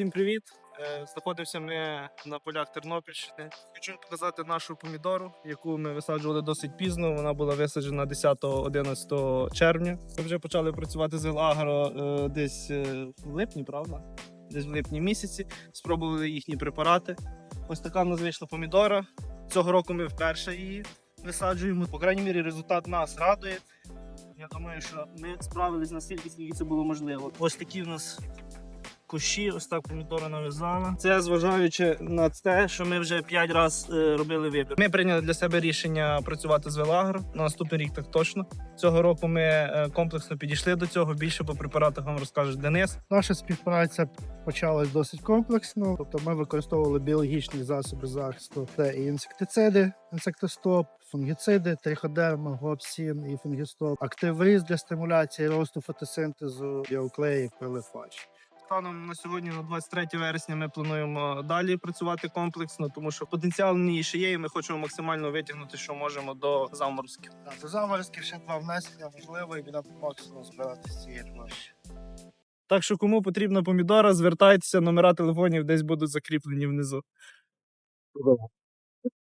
Всім привіт! Е, Знаходимося ми на полях Тернопільщини. Хочу показати нашу помідору, яку ми висаджували досить пізно. Вона була висаджена 10-11 червня. Ми вже почали працювати з Елагро е, десь е, в липні, правда? Десь в липні місяці. Спробували їхні препарати. Ось така в нас вийшла помідора. Цього року ми вперше її висаджуємо. По крайній мірі, результат нас радує. Я думаю, що ми справились настільки, скільки це було можливо. Ось такі в нас кущі, ось так помідора нав'язала. Це зважаючи на те, що ми вже 5 разів робили вибір. Ми прийняли для себе рішення працювати з Велагро. На наступний рік так точно. Цього року ми е, комплексно підійшли до цього. Більше по препаратах вам розкаже Денис. Наша співпраця почалась досить комплексно. Тобто ми використовували біологічні засоби захисту. Це і інсектициди, інсектостоп, фунгіциди, триходерма, гопсін і фунгістоп, активриз для стимуляції росту фотосинтезу, біоклеїв, пилифач. Станом на сьогодні, на 23 вересня, ми плануємо далі працювати комплексно, тому що потенціал ні ній ще є, і ми хочемо максимально витягнути, що можемо до заморозків. Так, До заморозків ще два внесення можливо, і буде максимум збирати з цієї площі. Так що, кому потрібна помідора, звертайтеся, номера телефонів десь будуть закріплені внизу.